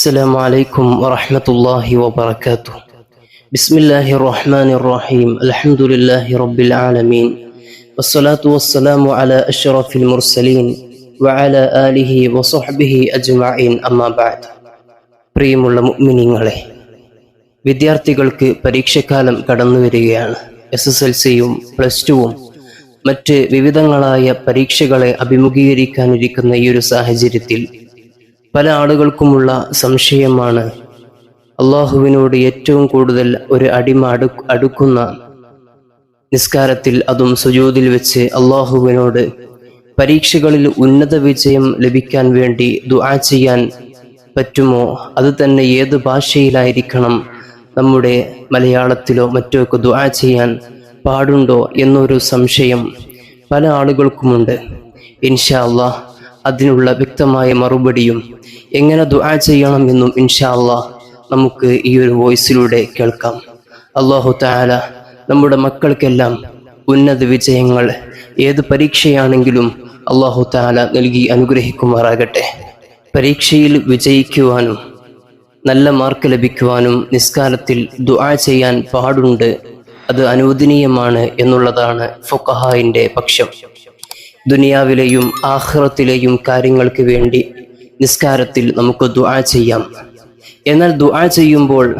السلام عليكم ورحمة الله وبركاته بسم الله الرحمن الرحيم الحمد لله رب العالمين والصلاة والسلام على أشرف المرسلين وعلى آله وصحبه أجمعين أما بعد പ്രിയമുള്ള മുഅ്മിനീങ്ങളെ വിദ്യാർത്ഥികൾക്ക് പരീക്ഷക്കാലം കടന്നു വരികയാണ് എസ് എസ് എൽ സിയും പ്ലസ് ടുവും മറ്റ് വിവിധങ്ങളായ പരീക്ഷകളെ അഭിമുഖീകരിക്കാനിരിക്കുന്ന ഈ ഒരു സാഹചര്യത്തിൽ പല ആളുകൾക്കുമുള്ള സംശയമാണ്. അള്ളാഹുവിനോട് ഏറ്റവും കൂടുതൽ ഒരു അടിമ അടു അടുക്കുന്ന നിസ്കാരത്തിൽ അതും സുജൂതിൽ വെച്ച് അള്ളാഹുവിനോട് പരീക്ഷകളിൽ ഉന്നത വിജയം ലഭിക്കാൻ വേണ്ടി ദുആ ചെയ്യാൻ പറ്റുമോ? അത് തന്നെ ഏത് ഭാഷയിലായിരിക്കണം നമ്മുടെ മലയാളത്തിലോ മറ്റോ ഒക്കെ ദുആ ചെയ്യാൻ പാടുണ്ടോ എന്നൊരു സംശയം പല ആളുകൾക്കുമുണ്ട്. ഇൻഷാ അള്ളാഹ് അതിനുള്ള വ്യക്തമായ മറുപടിയും എങ്ങനെ ദുആ ചെയ്യണമെന്നും ഇൻഷാ അള്ളാഹ് നമുക്ക് ഈ ഒരു വോയിസിലൂടെ കേൾക്കാം. അള്ളാഹു താല നമ്മുടെ മക്കൾക്കെല്ലാം ഉന്നത വിജയങ്ങൾ ഏത് പരീക്ഷയാണെങ്കിലും അള്ളാഹു താല നൽകി അനുഗ്രഹിക്കുമാറാകട്ടെ. പരീക്ഷയിൽ വിജയിക്കുവാനും നല്ല മാർക്ക് ലഭിക്കുവാനും നിസ്കാരത്തിൽ ദുആ ചെയ്യാൻ പാടുണ്ട്. അത് അനുവദനീയമാണ് എന്നുള്ളതാണ് ഫൊക്കഹായിന്റെ പക്ഷം. ദുനിയാവിലെയും ആഹ്റത്തിലെയും കാര്യങ്ങൾക്ക് വേണ്ടി നിസ്കാരത്തിൽ നമുക്ക് ദുആ ചെയ്യാം. എന്നാൽ ദുആ ചെയ്യുമ്പോൾ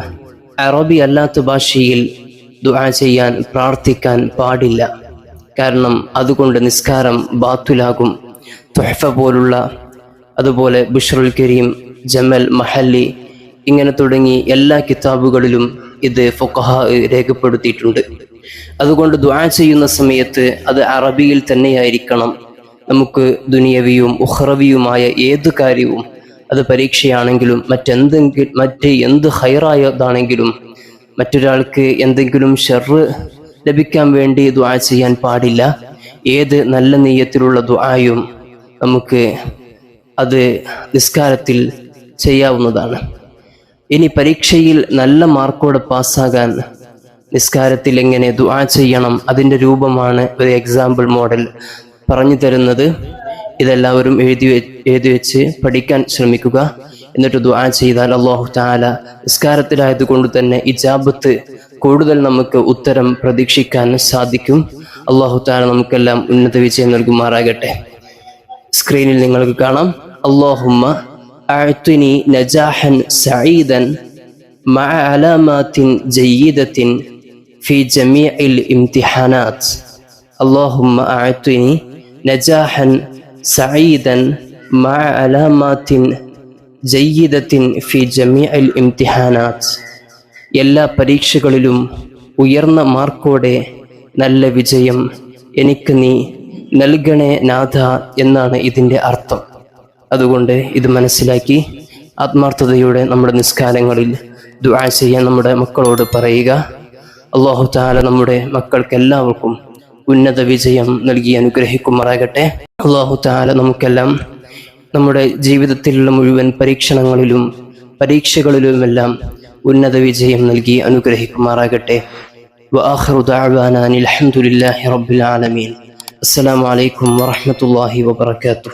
അറബി അല്ലാത്ത ഭാഷയിൽ ദുആ ചെയ്യാൻ പ്രാർത്ഥിക്കാൻ പാടില്ല. കാരണം അതുകൊണ്ട് നിസ്കാരം ബാത്തുലാകും. തുഹഫ പോലുള്ള അതുപോലെ ബുഷറുൽ കരീം ജമൽ മഹല്ലി ഇങ്ങനെ തുടങ്ങി എല്ലാ കിതാബുകളിലും ഇത് ഫൊക്കഹ രേഖപ്പെടുത്തിയിട്ടുണ്ട്. അതുകൊണ്ട് ദ്വാ ചെയ്യുന്ന സമയത്ത് അത് അറബിയിൽ തന്നെയായിരിക്കണം. നമുക്ക് ദുനിയവിയും ഉഹ്റവിയുമായ ഏത് കാര്യവും അത് പരീക്ഷയാണെങ്കിലും മറ്റെന്തെങ്കിലും മറ്റ് എന്ത് ഹൈറായതാണെങ്കിലും മറ്റൊരാൾക്ക് എന്തെങ്കിലും ഷെറ് ലഭിക്കാൻ വേണ്ടി ദ്വാ ചെയ്യാൻ പാടില്ല. ഏത് നല്ല നെയ്യത്തിലുള്ള ദ്വായും നമുക്ക് അത് നിസ്കാരത്തിൽ ചെയ്യാവുന്നതാണ്. ഇനി പരീക്ഷയിൽ നല്ല മാർക്കോടെ പാസ്സാകാൻ നിസ്കാരത്തിൽ എങ്ങനെ ദുആ ചെയ്യണം? അതിന്റെ രൂപമാണ് ഒരു എക്സാമ്പിൾ മോഡൽ പറഞ്ഞു തരുന്നത് ഇതെല്ലാവരും എഴുതി എഴുതി വെച്ച് പഠിക്കാൻ ശ്രമിക്കുക. എന്നിട്ട് ദുആ ചെയ്താൽ അള്ളാഹു താല നിസ്കാരത്തിലായതുകൊണ്ട് തന്നെ ഇജാബത്ത് കൂടുതൽ നമുക്ക് ഉത്തരം പ്രതീക്ഷിക്കാൻ സാധിക്കും. അള്ളാഹു താല നമുക്കെല്ലാം ഉന്നത വിജയം നൽകുമാറാകട്ടെ. സ്ക്രീനിൽ നിങ്ങൾക്ക് കാണാം. അള്ളാഹുമ്മ അഴ്ത്തുനി നജാഹൻ സഈദൻ മഅ അലാമാത്തിൻ ജയ്യിദത്തിൻ في جميع الامتحانات اللهم أعطني نجاحا سعيدا مع علامات جيدة في جميع الامتحانات എല്ലാ പരീക്ഷകളിലും ഉയർന്ന മാർക്കോടെ നല്ല വിജയം എനിക്ക് നീ നൽകണേ നാഥ എന്നാണ് ഇതിൻ്റെ അർത്ഥം അതുകൊണ്ട് ഇത് മനസ്സിലാക്കി ആത്മാർത്ഥതയോടെ നമ്മുടെ നിസ്കാരങ്ങളിൽ ദുആ ചെയ്യാൻ നമ്മുടെ മക്കളോട് പറയുക അള്ളാഹു താല നമ്മുടെ മക്കൾക്ക് എല്ലാവർക്കും ഉന്നത വിജയം നൽകി അനുഗ്രഹിക്കുമാറാകട്ടെ. അള്ളാഹു താല നമുക്കെല്ലാം നമ്മുടെ ജീവിതത്തിലുള്ള മുഴുവൻ പരീക്ഷണങ്ങളിലും പരീക്ഷകളിലുമെല്ലാം ഉന്നത വിജയം നൽകി അനുഗ്രഹിക്കുമാറാകട്ടെ. വാഹറുദാൻ അലഹമുല്ലാഹി റബുലാലമീൻ വാബർക്കാത്തു